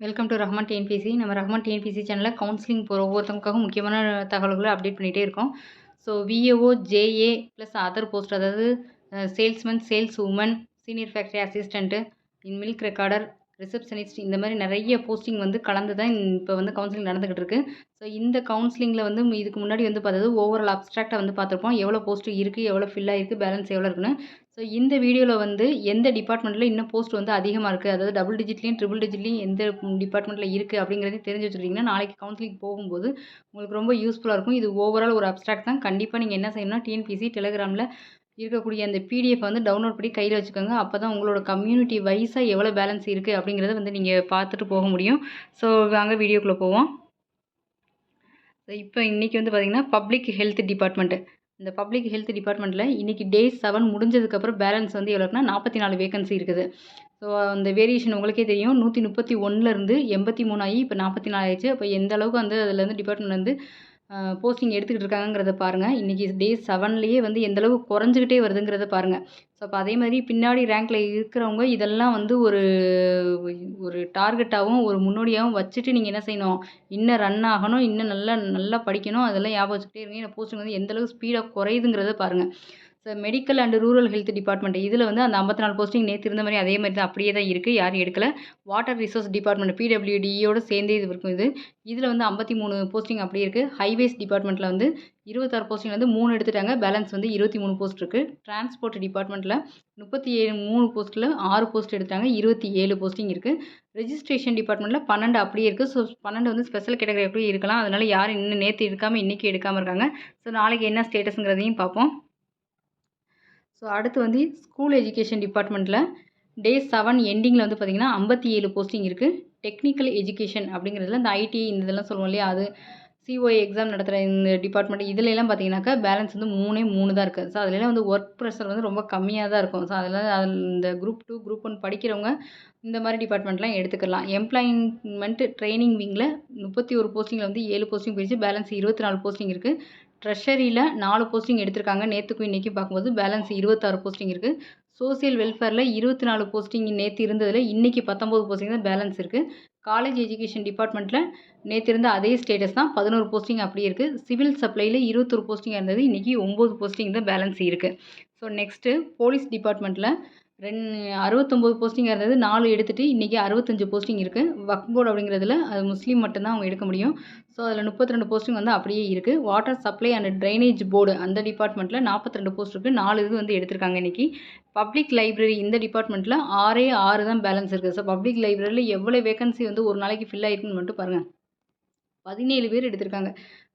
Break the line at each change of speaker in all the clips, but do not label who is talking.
Welcome to Rahman TNPSC நம்ம Rahman TNPSC சேனலில் counselling போகிற ஒவ்வொருத்தவங்களுக்காக முக்கியமான தகவல்களை அப்டேட் பண்ணிகிட்டே இருக்கோம். So VAO JA plus other post அதாவது salesman sales woman senior factory assistant in milk recorder receptionist இந்த மாதிரி நிறைய போஸ்டிங் வந்து கலந்து தான் இப்போ வந்து கவுன்சிலிங் நடந்துக்கிட்டு இருக்குது ஸோ இந்த கவுன்சிலிங்கில் வந்து இதுக்கு முன்னாடி வந்து பார்த்தது ஓவரால் அப்ட்ராக்டாக வந்து பார்த்துருப்போம். எவ்வளோ போஸ்ட்டு இருக்குது எவ்வளோ ஃபில் ஆகிருக்கு பேலன்ஸ் எவ்வளோ இருக்குன்னு. ஸோ இந்த வீடியோவில் வந்து எந்த டிபார்ட்மெண்ட்டில் இன்னும் போஸ்ட் வந்து அதிகமாக இருக்குது அதாவது டபுள் டிஜிட்லேயும் ட்ரிபிள் டிஜிட்லேயும் எந்த டிபார்ட்மெண்ட்டில் இருக்குது அப்படிங்கிறதையும் தெரிஞ்சு வச்சுருக்கீங்கன்னா நாளைக்கு கவுன்சிலிங் போகும்போது உங்களுக்கு ரொம்ப யூஸ்ஃபுல்லாக இருக்கும். இது ஓவரால் ஒரு அப்ட்ராக்ட் தான். கண்டிப்பாக நீங்கள் என்ன செய்யணும்னா டிஎன்பிசி டெலிகிராமில் இருக்கக்கூடிய அந்த பிடிஎஃப் வந்து டவுன்லோட் பண்ணி கையில் வச்சுக்கோங்க. அப்போ தான் உங்களோட கம்யூனிட்டி வைஸாக எவ்வளோ பேலன்ஸ் இருக்குது அப்படிங்கிறத வந்து நீங்கள் பார்த்துட்டு போக முடியும். ஸோ வாங்க வீடியோக்குள்ளே போவோம். இப்போ இன்றைக்கி வந்து பார்த்திங்கன்னா பப்ளிக் ஹெல்த் டிபார்ட்மெண்ட்டு இந்த பப்ளிக் ஹெல்த் டிபார்ட்மெண்ட்டில் இன்றைக்கி டே செவன் முடிஞ்சதுக்கப்புறம் பேலன்ஸ் வந்து எவ்வளோக்குனா நாற்பத்தி நாலு வேகன்சி இருக்குது. ஸோ அந்த வேரியேஷன் உங்களுக்கே தெரியும். நூற்றி முப்பத்தி ஒன்றுலேருந்து எண்பத்தி மூணு ஆகி இப்போ நாற்பத்தி நாலு ஆயிடுச்சு. அப்போ எந்த அளவுக்கு வந்து அதுலேருந்து டிபார்ட்மெண்ட் வந்து போஸ்டிங் எடுத்துக்கிட்டு இருக்காங்கிறத பாருங்கள் இன்றைக்கி டே செவன்லேயே வந்து எந்தளவு குறைஞ்சிக்கிட்டே வருதுங்கிறத பாருங்கள் ஸோ அப்போ அதே மாதிரி பின்னாடி ரேங்க்கில் இருக்கிறவங்க இதெல்லாம் வந்து ஒரு ஒரு டார்கெட்டாகவும் ஒரு முன்னோடியாகவும் வச்சுட்டு நீங்கள் என்ன செய்யணும்? இன்னும் ரன் ஆகணும் இன்னும் நல்லா நல்லா படிக்கணும். அதெல்லாம் ஞாபகம் வச்சுக்கிட்டே இருங்க. ஏன்னா போஸ்டிங் வந்து எந்தளவு ஸ்பீடாக குறையுதுங்கிறத பாருங்கள் so medical and rural health department இதில் வந்து அந்த ஐம்பத்தி நாலு போஸ்டிங் நேற்று இருந்த மாதிரி அதே மாதிரி தான் அப்படியே தான் இருக்குது யாரும் எடுக்கல. வாட்டர் ரிசோர்ஸ் டிபார்ட்மெண்ட் பிடபிள்யூடியோட சேர்ந்தே இது இருக்கும் இது. இதில் வந்து ஐம்பத்தி மூணு போஸ்டிங் அப்படியே இருக்குது ஹைவேஸ் டிபார்ட்மெண்ட்டில் வந்து இருபத்தாறு போஸ்டிங் வந்து மூணு எடுத்துட்டாங்க. பேலன்ஸ் வந்து இருபத்தி மூணு போஸ்ட் இருக்குது டிரான்ஸ்போர்ட் டிபார்ட்மெண்ட்டில் முப்பத்தி ஏழு மூணு போஸ்ட்டில் ஆறு போஸ்ட் எடுத்தாங்க இருபத்தி ஏழு போஸ்டிங் இருக்குது ரெஜிஸ்ட்ரேஷன் டிபார்ட்மெண்ட்டில் பன்னெண்டு அப்படியே இருக்குது ஸோ பன்னெண்டு வந்து ஸ்பெஷல் கேட்டகரி அப்படியே இருக்கலாம். அதனால் யாரும் இன்னும் நேற்று எடுக்காமல் இன்றைக்கி எடுக்காமல் இருக்காங்க. ஸோ நாளைக்கு என்ன ஸ்டேட்டஸுங்கிறதையும் பார்ப்போம். ஸோ அடுத்து வந்து ஸ்கூல் எஜுகேஷன் டிபார்ட்மெண்ட்டில் டே செவன் எண்டிங்கில் வந்து பார்த்திங்கன்னா ஐம்பத்தி ஏழு போஸ்டிங் இருக்குது டெக்னிக்கல் எஜுகேஷன் அப்படிங்கிறதுல இந்த ஐடி இந்த இதெல்லாம் சொல்லுவோம் இல்லையா? அது சிஓஏ எக்ஸாம் நடத்துகிற இந்த டிபார்ட்மெண்ட் இதுலலாம் பார்த்தீங்கன்னாக்கா பேலன்ஸ் வந்து மூணே மூணு தான் இருக்குது ஸோ அதுலலாம் வந்து ஒர்க் ப்ரெஷர் வந்து ரொம்ப கம்மியாக தான் இருக்கும். ஸோ அதில் அதில் இந்த குரூப் டூ குரூப் ஒன் படிக்கிறவங்க இந்த மாதிரி டிபார்ட்மெண்ட்லாம் எடுத்துக்கலாம். எம்ப்ளாய்மெண்ட் ட்ரைனிங் விங்கில் முப்பத்தி ஒரு போஸ்டிங்கில் வந்து ஏழு போஸ்டிங் போயிடுச்சு. பேலன்ஸ் இருபத்தி நாலு போஸ்டிங் இருக்குது ட்ரெஷரியில் நாலு போஸ்டிங் எடுத்திருக்காங்க. நேற்றுக்கும் இன்றைக்கும் பார்க்கும்போது பேலன்ஸ் இருபத்தாறு போஸ்டிங் இருக்குது சோசியல் வெல்ஃபேரில் இருபத்தி நாலு போஸ்டிங் நேற்று இருந்ததில் இன்றைக்கி பத்தொம்போது போஸ்டிங் தான் பேலன்ஸ் இருக்குது காலேஜ் எஜுகேஷன் டிபார்ட்மெண்ட்டில் நேற்று இருந்த அதே ஸ்டேட்டஸ் தான் பதினோரு போஸ்டிங் அப்படியே இருக்குது சிவில் சப்ளையில் இருபத்தொரு போஸ்டிங்காக இருந்தது. இன்றைக்கி ஒம்பது போஸ்டிங் தான் பேலன்ஸ் இருக்குது ஸோ நெக்ஸ்ட்டு போலீஸ் டிபார்ட்மெண்ட்டில் ரெண் அறுபத்தொம்போது போஸ்டிங்காக இருந்தது. நாலு எடுத்துகிட்டு இன்றைக்கி அறுபத்தஞ்சு போஸ்டிங் இருக்குது வக் போர்டு அப்படிங்கிறதுல அது முஸ்லீம் மட்டும்தான் அவங்க எடுக்க முடியும். ஸோ அதில் முப்பத்தி ரெண்டு போஸ்டிங் வந்து அப்படியே இருக்குது water supply and drainage board அந்த டிபார்ட்மெண்ட்டில் நாற்பத்தி ரெண்டு போஸ்ட் இருக்குது நாலு இது வந்து எடுத்திருக்காங்க இன்றைக்கி பப்ளிக் லைப்ரரி இந்த டிபார்ட்மெண்ட்டில் ஆறே ஆறு தான் பேலன்ஸ் இருக்குது ஸோ பப்ளிக் லைப்ரரியில் எவ்வளோ வேகன்சி வந்து ஒரு நாளைக்கு ஃபில் ஆகிருக்குன்னு மட்டும் பாருங்கள் பதினேழு பேர் எடுத்திருக்காங்க.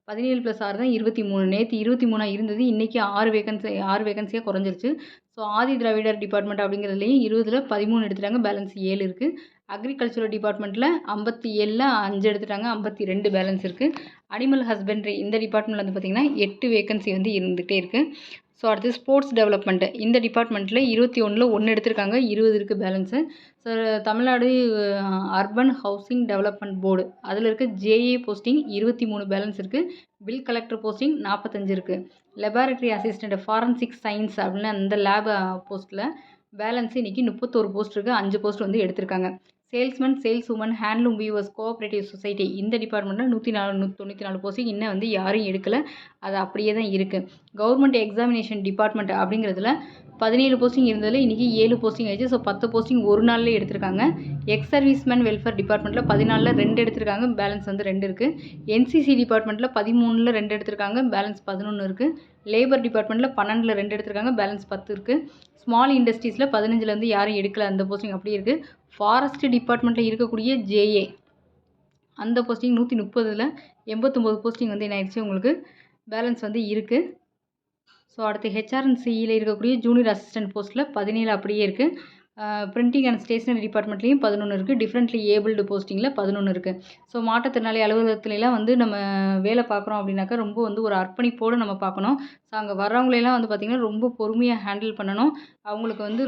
பதினேழு ப்ளஸ் ஆறு தான் இருபத்தி மூணு. நேற்று இருபத்தி மூணாக இருந்தது. இன்றைக்கி ஆறு வேகன்சி ஆறு வேகன்சியாக குறைஞ்சிருச்சு. ஸோ ஆதி திராவிடர் டிபார்ட்மெண்ட் அப்படிங்கிறதுலையும் இருபதில் பதிமூணு எடுத்துட்டாங்க. பேலன்ஸ் ஏழு இருக்குது அக்ரிகல்ச்சரல் டிபார்ட்மெண்ட்டில் ஐம்பத்தி ஏழில் அஞ்சு எடுத்துட்டாங்க. ஐம்பத்தி ரெண்டு பேலன்ஸ் இருக்குது அனிமல் ஹஸ்பண்ட்ரி இந்த டிபார்ட்மெண்ட்டில் வந்து பார்த்திங்கன்னா எட்டு வேகன்சி வந்து இருந்துகிட்டே இருக்குது ஸோ அடுத்து ஸ்போர்ட்ஸ் டெவலப்மெண்ட்டு இந்த டிபார்ட்மெண்ட்டில் இருபத்தி ஒன்றில் ஒன்று எடுத்திருக்காங்க இருபது இருக்குது balance so Tamil Nadu urban housing development board அதில் இருக்க ஜேஏ போஸ்டிங் இருபத்தி மூணு பேலன்ஸ் இருக்குது பில் கலெக்டர் போஸ்டிங் நாற்பத்தஞ்சு இருக்குது லெபார்ட்ரி அசிஸ்டண்ட் ஃபாரன்சிக் சயின்ஸ் அப்படின்னு அந்த லேப் போஸ்ட்டில் பேலன்ஸ் இன்றைக்கி முப்பத்தோரு போஸ்ட் இருக்குது அஞ்சு போஸ்ட் வந்து எடுத்திருக்காங்க. Salesman sales woman handloom weavers cooperative society இந்த டிபார்ட்மெண்ட்டில் நூற்றி நாலு நூற்றி தொண்ணூற்றி நாலு போஸ்டிங் இன்னும் வந்து யாரும் எடுக்கலை. அது அப்படியே தான் இருக்குது கவர்மெண்ட் எக்ஸாமினேஷன் டிபார்ட்மெண்ட் அப்படிங்கிறதுல பதினேழு போஸ்டிங் இருந்ததில் இன்றைக்கி ஏழு போஸ்டிங் ஆயிடுச்சு. ஸோ பத்து போஸ்டிங் ஒரு நாள்லேயே எடுத்திருக்காங்க. எக்ஸ் சர்வீஸ்மேன் வெல்ஃபேர் டிபார்ட்மெண்ட்டில் பதினாலில் ரெண்டு எடுத்திருக்காங்க. பேலன்ஸ் வந்து ரெண்டு இருக்குது என்சிசி டிபார்ட்மெண்ட்டில் பதிமூணில் ரெண்டு எடுத்திருக்காங்க. பேலன்ஸ் பதினொன்று இருக்குது லேபர் டிபார்ட்மெண்ட்டில் பன்னெண்டில் ரெண்டு எடுத்திருக்காங்க. பேலன்ஸ் பத்து இருக்குது ஸ்மால் இண்டஸ்ட்ரீஸில் பதினஞ்சுலேருந்து யாரும் எடுக்கல. அந்த போஸ்டிங் அப்படியே இருக்குது ஃபாரஸ்ட் டிபார்ட்மெண்ட்டில் இருக்கக்கூடிய ஜேஏ அந்த போஸ்டிங் நூற்றி முப்பதில் எண்பத்தொம்போது போஸ்டிங் வந்து என்ன ஆயிடுச்சு? உங்களுக்கு பேலன்ஸ் வந்து இருக்குது ஸோ அடுத்து ஹெச்ஆர்என்சியில் இருக்கக்கூடிய ஜூனியர் அசிஸ்டன்ட் போஸ்ட்டில் பதினேழு அப்படியே இருக்குது பிரிண்டிங் அண்ட் ஸ்டேஷனரி டிபார்ட்மெண்ட்லேயும் பதினொன்று இருக்குது டிஃப்ரெண்ட்லி ஏபிள்டு போஸ்டிங்கில் பதினொன்று இருக்குது ஸோ மாற்றுத்திறனாளி அலுவலகத்துலலாம் வந்து நம்ம வேலை பார்க்குறோம் அப்படின்னாக்கா ரொம்ப வந்து ஒரு அர்ப்பணிப்போடு நம்ம பார்க்கணும். ஸோ அங்கே வர்றவங்களெல்லாம் வந்து பார்த்திங்கன்னா ரொம்ப பொறுமையாக ஹேண்டில் பண்ணணும். அவங்களுக்கு வந்து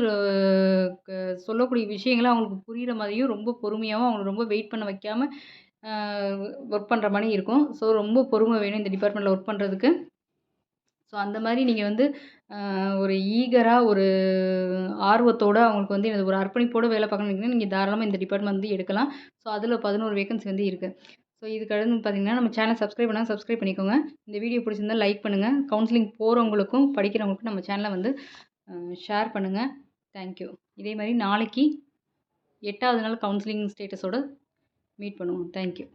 சொல்லக்கூடிய விஷயங்களை அவங்களுக்கு புரிகிற மாதிரியும் ரொம்ப பொறுமையாகவும் அவங்களை ரொம்ப வெயிட் பண்ண வைக்காமல் ஒர்க் பண்ணுற மாதிரி இருக்கும். ஸோ ரொம்ப பொறுமை வேணும் இந்த டிபார்ட்மெண்ட்டில் ஒர்க் பண்ணுறதுக்கு ஸோ அந்த மாதிரி நீங்கள் வந்து ஒரு ஈகராக ஒரு ஆர்வத்தோட அவங்களுக்கு வந்து எனது ஒரு அர்ப்பணிப்போட வேலை பார்க்கணும்னு நினைக்கிறீங்கன்னா நீங்கள் தாராளமாக இந்த டிபார்ட்மெண்ட் வந்து எடுக்கலாம். ஸோ அதில் பதினோரு வேகன்சி வந்து இருக்குது ஸோ இதுக்கு பார்த்தீங்கன்னா நம்ம சேனல் சப்ஸ்கிரைப் பண்ணால் சப்ஸ்கிரைப் பண்ணிக்கோங்க. இந்த வீடியோ பிடிச்சிருந்தா லைக் பண்ணுங்கள் கவுன்சிலிங் போகிறவங்களுக்கும் படிக்கிறவங்களுக்கும் நம்ம சேனலை வந்து ஷேர் பண்ணுங்கள் தேங்க்யூ இதே மாதிரி நாளைக்கு எட்டாவது நாள் கவுன்சிலிங் ஸ்டேட்டஸோட மீட் பண்ணுவோம். Thank you